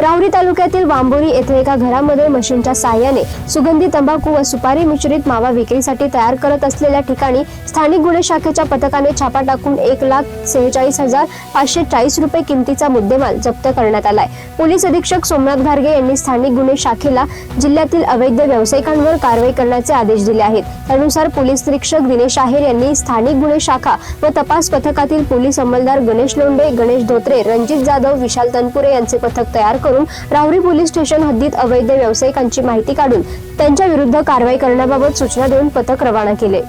राहुरी तालुक्यातील वांबोरी येथे एका घरामध्ये मशीनच्या साहाय्याने सुगंधी तंबाखू व सुपारी मिश्रित मावा विक्रीसाठी तयार करत असलेल्या ठिकाणी स्थानिक गुन्हे शाखेच्या पथकाने छापा टाकून एक लाख सेहेचाळीस हजार पाचशे चाळीस रुपये किमतीचा मुद्देमाल जप्त करण्यात आलाय. पोलीस अधीक्षक सोमनाथ घारगे यांनी स्थानिक गुन्हे शाखेला जिल्ह्यातील अवैध व्यावसायिकांवर कारवाई करण्याचे आदेश दिले आहेत. त्यानुसार पोलीस निरीक्षक दिनेश आहेर यांनी स्थानिक गुन्हे शाखा व तपास पथकातील पोलीस अंमलदार गणेश लोंढे गणेश धोत्रे रणजित जाधव विशाल तनपुरे यांचे पथक तयार करून राहुरी पोलीस स्टेशन हद्दीत अवैध व्यावसायिकांची माहिती काढून त्यांच्या विरुद्ध कारवाई करण्याबाबत सूचना देऊन पथक रवाना केले.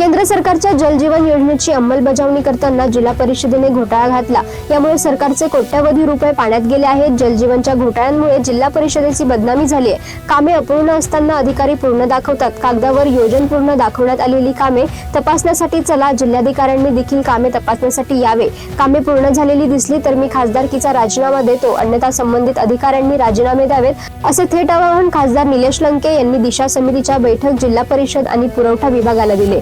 केंद्र सरकारच्या जलजीवन योजनेची अंमलबजावणी करताना जिल्हा परिषदेने घोटाळा घातला. यामुळे सरकारचे कोट्यवधी रुपये पाण्यात गेले आहेत. जलजीवनच्या घोटाळ्यांमुळे जिल्हा परिषदेची बदनामी झाली आहे कामे अपूर्ण असताना अधिकारी पूर्ण दाखवतात. कागदावर योजन पूर्ण दाखवण्यात आलेली कामे तपासण्यासाठी चला जिल्हाधिकाऱ्यांनी देखील कामे तपासण्यासाठी यावे. कामे पूर्ण झालेली दिसली तर मी खासदारकीचा राजीनामा देतो. अन्यथा संबंधित अधिकाऱ्यांनी राजीनामे द्यावेत असे थेट आवाहन खासदार निलेश लंके यांनी दिशा समितीच्या बैठक जिल्हा परिषद आणि पुरवठा विभागाला दिले.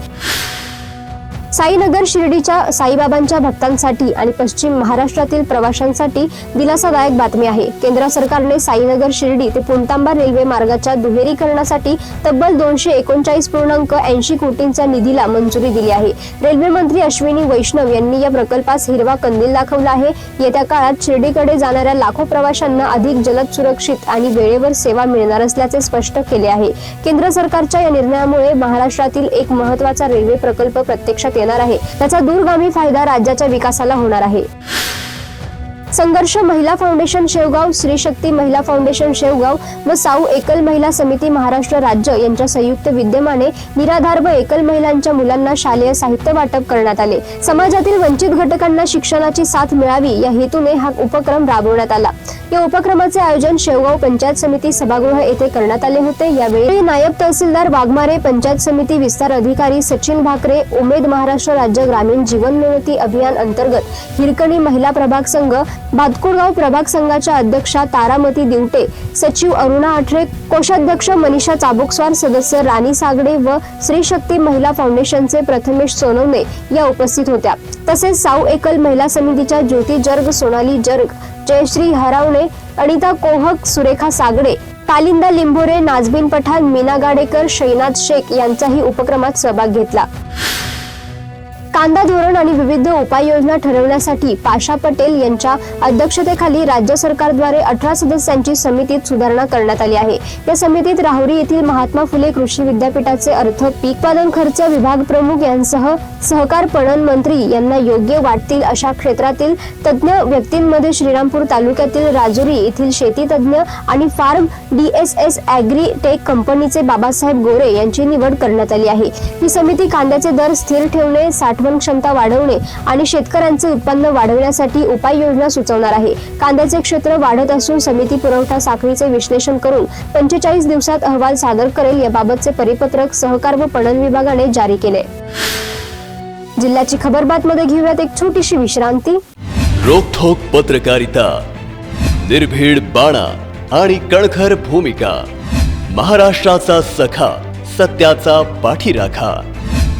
साईनगर शिर्डीच्या साईबाबांच्या भक्तांसाठी आणि पश्चिम महाराष्ट्रातील प्रवाशांसाठी दिलासादायक बातमी आहे. केंद्र सरकारने साईनगर शिर्डी ते पुणतांबा रेल्वे मार्गाच्या दुहेरीकरणासाठी तब्बल दोनशे एकोणचाळीस पूर्णांक ऐंशी कोटींच्या निधीला मंजुरी दिली आहे. रेल्वे मंत्री अश्विनी वैष्णव यांनी या प्रकल्पास हिरवा कंदील दाखवला आहे. येत्या काळात शिर्डीकडे जाणाऱ्या लाखो प्रवाशांना अधिक जलद सुरक्षित आणि वेळेवर सेवा मिळणार असल्याचे स्पष्ट केले आहे. केंद्र सरकारच्या या निर्णयामुळे महाराष्ट्रातील एक महत्त्वाचा रेल्वे प्रकल्प प्रत्यक्षात येणार आहे. त्याचा दूरगामी फायदा राज्याच्या विकासाला होणार आहे. संघर्ष महिला फाउंडेशन शेवगाव श्री शक्ती महिला फाउंडेशन शेवगाव व साऊ एकल महिला समिती महाराष्ट्र राज्य यांच्या संयुक्त विद्यमाने निराधार व एकल महिलांच्या मुलांना शालेय साहित्य वाटप करण्यात आले. समाजातील वंचित घटकांना शिक्षणाची साथ मिळावी या हेतूने हा उपक्रम राबवण्यात आला. या उपक्रमाचे आयोजन शेवगाव पंचायत समिती सभागृह येथे करण्यात आले होते. यावेळी नायब तहसीलदार वाघमारे पंचायत समिती विस्तार अधिकारी सचिन भाकरे उमेद महाराष्ट्र राज्य ग्रामीण जीवनोन्नती अभियान अंतर्गत हिरकणी महिला प्रभाग संघ भातकुळगाव प्रभाग संघाच्या अध्यक्षा तारामती दिवटे सचिव अरुणा आठरे कोषाध्यक्ष मनीषा चाबुकस्वार सदस्य राणी सागडे व श्री शक्ती महिला फाउंडेशनचे प्रथमेश सोनवणे या उपस्थित होत्या. तसेच साऊ एकल महिला समितीच्या ज्योती जर्ग सोनाली जर्ग जयश्री हरावणे अनिता कोहक सुरेखा सागडे कालिंदा लिंबोरे नाजबीन पठाण मीना गाडेकर शैनाथ शेख यांचाही उपक्रमात सहभाग घेतला. कांदा धोरण आणि विविध उपाययोजना ठरवण्यासाठी पाशा पटेल यांच्या अध्यक्षतेखाली राज्य सरकारद्वारे अठरा सदस्यांची समितीत सुधारणा करण्यात आली आहे. या समितीत राहुरी येथील महात्मा फुले कृषी विद्यापीठाचे अर्थ पीक उत्पादन खर्च विभाग प्रमुख यांसह सहकार पणन मंत्री यांना योग्य वाटतील अशा क्षेत्रातील तज्ज्ञ व्यक्तींमध्ये श्रीरामपूर तालुक्यातील राजुरी येथील शेती तज्ज्ञ आणि फार्म डीएसएस अॅग्री टेक कंपनीचे बाबासाहेब गोरे यांची निवड करण्यात आली आहे. ही समिती कांद्याचे दर स्थिर ठेवणे साठवण क्षमता वाढवणे आणि शेतकऱ्यांचे उत्पन्न वाढवण्यासाठी उपाययोजना सुचवणार आहे. कांद्याचे क्षेत्र वाढत असून समिती पुरवठा साखळीचे विश्लेषण करून पंचेचाळीस दिवसात अहवाल सादर करेल याबाबतचे परिपत्रक सहकार व पणन विभागाने जारी केले. जिल्ह्याची खबरबातमध्ये घेऊयात एक छोटीशी विश्रांती. रोखोक पत्रकारिता निर्भीड बाणा आणि कणखर भूमिका महाराष्ट्राचा सखा सत्याचा पाठीराखा.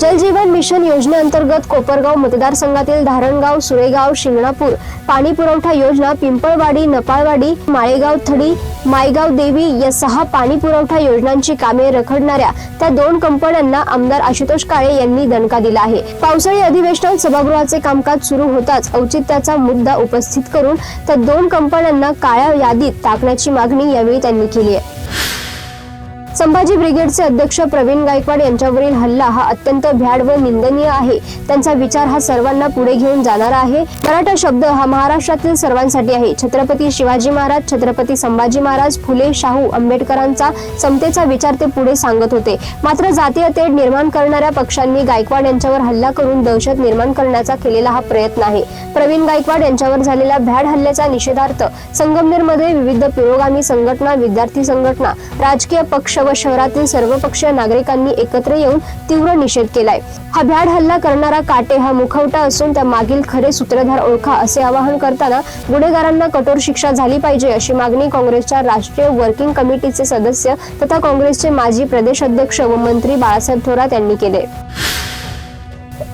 जलजीवन मिशन योजनेअंतर्गत कोपरगाव मतदारसंघातील धारणगाव सुळेगाव शिंगणापूर पाणी पुरवठा योजना पिंपळवाडी नपाळवाडी माळेगाव थडी मायगाव देवी या सहा पाणी पुरवठा योजनांची कामे रखडणाऱ्या त्या दोन कंपन्यांना आमदार आशुतोष काळे यांनी दणका दिला आहे. पावसाळी अधिवेशनात सभागृहाचे कामकाज सुरू होताच औचित्याचा मुद्दा उपस्थित करून त्या दोन कंपन्यांना काळ्या यादीत टाकण्याची मागणी यावेळी त्यांनी केली आहे. संभाजी ब्रिगेडचे अध्यक्ष प्रवीण गायकवाड यांच्यावरील हल्ला हा अत्यंत भ्याड व निंदनीय आहे. त्यांचा विचार हा सर्वांना पुढे घेऊन जाणारा आहे. मराठा शब्द हा महाराष्ट्रातील सर्वांसाठी आहे. छत्रपती शिवाजी महाराज छत्रपती संभाजी महाराज फुले शाहू आंबेडकरांचा समतेचा विचार ते पुढे सांगत होते. मात्र जातीय तेढ निर्माण करणाऱ्या पक्षांनी गायकवाड यांच्यावर हल्ला करून दहशत निर्माण करण्याचा केलेला हा प्रयत्न आहे. प्रवीण गायकवाड यांच्यावर झालेल्या भ्याड हल्ल्याचा निषेधार्थ संगमनेरमध्ये विविध पुरोगामी संघटना विद्यार्थी संघटना राजकीय पक्ष व शहरातील सर्वपक्षीय नागरिकांनी एकत्र येऊन तीव्र निषेध केलाय. हा भ्याड हल्ला करणारा काटे हा मुखवटा असून त्या मागील खरे सूत्रधार ओळखा असे आवाहन करताना गुन्हेगारांना कठोर शिक्षा झाली पाहिजे अशी मागणी काँग्रेसच्या राष्ट्रीय वर्किंग कमिटीचे सदस्य तथा काँग्रेसचे माजी प्रदेश अध्यक्ष व मंत्री बाळासाहेब थोरात यांनी केले.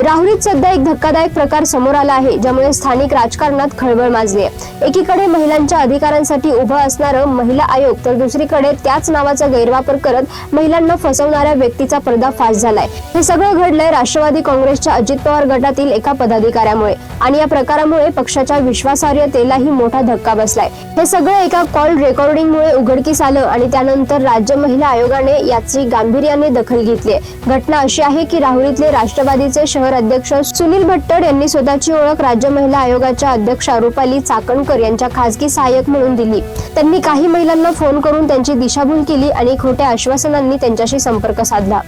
राहुरीत सध्या एक धक्कादायक प्रकार समोर आला आहे ज्यामुळे स्थानिक राजकारणात खळबळ माजली आहे एकीकडे महिलांच्या अधिकारांसाठी उभं असणारं महिला आयोग तर दुसरीकडे त्याच नावाचा गैरवापर करत महिलांना फसवणाऱ्या व्यक्तीचा पर्दाफाश झालाय. हे सगळं घडलंय राष्ट्रवादी काँग्रेसच्या अजित पवार गटातील एका पदाधिकाऱ्यामुळे. आणि या प्रकारामुळे पक्षाच्या विश्वासार्हतेलाही मोठा धक्का बसलाय. हे सगळं एका कॉल रेकॉर्डिंगमुळे उघडकीस आलं आणि त्यानंतर राज्य महिला आयोगाने याची गांभीर्याने दखल घेतली घटना अशी आहे की राहुरीतले राष्ट्रवादीचे शहर अध्यक्ष सुनील भट्टड यांनी स्वतःची ओळख राज्य महिला आयोगाच्या अध्यक्षा रुपाली चाकणकर यांच्या खासगी सहाय्यक म्हणून दिली. त्यांनी काही महिलांना फोन करून त्यांची दिशाभूल केली आणि खोट्या आश्वासनांनी त्यांच्याशी संपर्क साधला.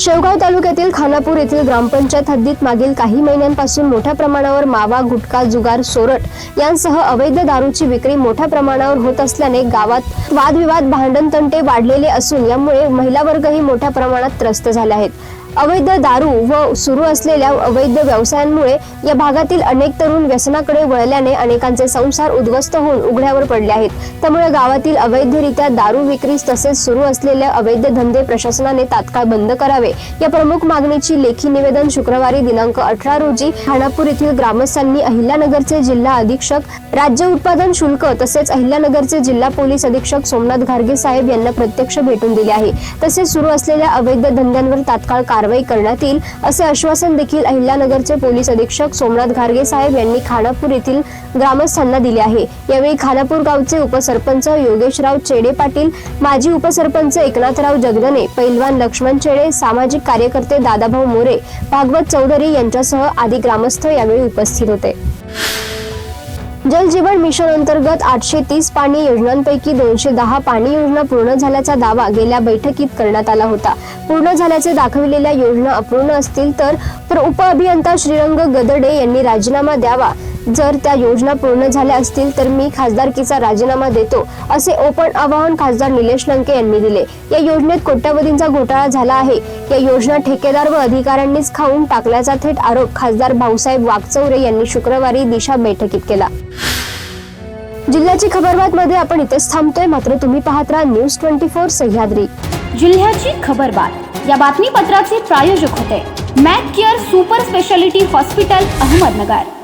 शेवगाव तालुक्यातील खानापूर येथील ग्रामपंचायत हद्दीत मागील काही महिन्यांपासून मोठ्या प्रमाणावर मावा गुटखा जुगार सोरट यांसह अवैध दारूची विक्री मोठ्या प्रमाणावर होत असल्याने गावात वादविवाद भांडण तंटे वाढलेले असून यामुळे महिला वर्गही मोठ्या प्रमाणात त्रस्त झाले आहेत. अवैध दारू व सुरू असलेल्या अवैध व्यवसायांमुळे या भागातील अनेक तरुण व्यसनाकडे वळल्याने अनेकांचे संसार उद्ध्वस्त होऊन उघड्यावर पडले आहेत. त्यामुळे गावातील अवैधरित्या दारू विक्री तसेच सुरू असलेले अवैध धंदे प्रशासनाने तात्काळ बंद करावे. या प्रमुख मागणीची लेखी निवेदन शुक्रवारी दिनांक अठरा रोजी खानापूर येथील ग्रामस्थांनी अहिल्यानगरचे जिल्हा अधीक्षक राज्य उत्पादन शुल्क तसेच अहिल्यानगरचे जिल्हा पोलीस अधीक्षक सोमनाथ घारगे साहेब यांना प्रत्यक्ष भेटून दिले आहे. तसेच सुरू असलेल्या अवैध धंद्यांवर तात्काळ कारवाई करण्यात येईल असे आश्वासन देखील अहिल्यानगरचे पोलीस अधीक्षक सोमनाथ घारगे साहेब यांनी खानापूर येथील ग्रामस्थांना दिले आहे. यावेळी खानापूर गावचे उपसरपंच योगेशराव चेडे पाटील माजी उपसरपंच एकनाथराव जगदने पैलवान लक्ष्मण चेडे सामाजिक कार्यकर्ते दादाभाऊ मोरे भागवत चौधरी यांच्यासह आदी ग्रामस्थ यावेळी उपस्थित होते. जल जीवन मिशन अंतर्गत आठशे तीस पाणी योजनांपैकी दोनशे दहा पाणी योजना पूर्ण झाल्याचा दावा गेल्या बैठकीत करण्यात आला होता. पूर्ण झाल्याचे दाखविलेल्या योजना अपूर्ण असतील तर तर उपअभियंता श्रीरंग गदडे यांनी राजीनामा द्यावा. जर त्या योजना पूर्ण झाल्या असतील तर मी खासदारकीचा राजीनामा देतो असे ओपन आवाहन खासदार निलेश लंके यांनी दिले. या योजनेत कोट्यवधींचा घोटाळा झाला आहे. या योजना ठेकेदार व अधिकाऱ्यांनीच खाऊन टाकल्याचा थेट आरोप खासदार भाऊसाहेब वागचौरे यांनी शुक्रवारी दिशा बैठकीत केला. जिल्ह्याची खबरबात मध्ये आपण इथेच थांबतोय. मात्र तुम्ही पाहत राहा न्यूज ट्वेंटी फोर सह्याद्री. जिल्ह्याची खबरबात. या बातमीपत्राचे प्रायोजक होते. Mac Care super speciality hospital Ahmednagar.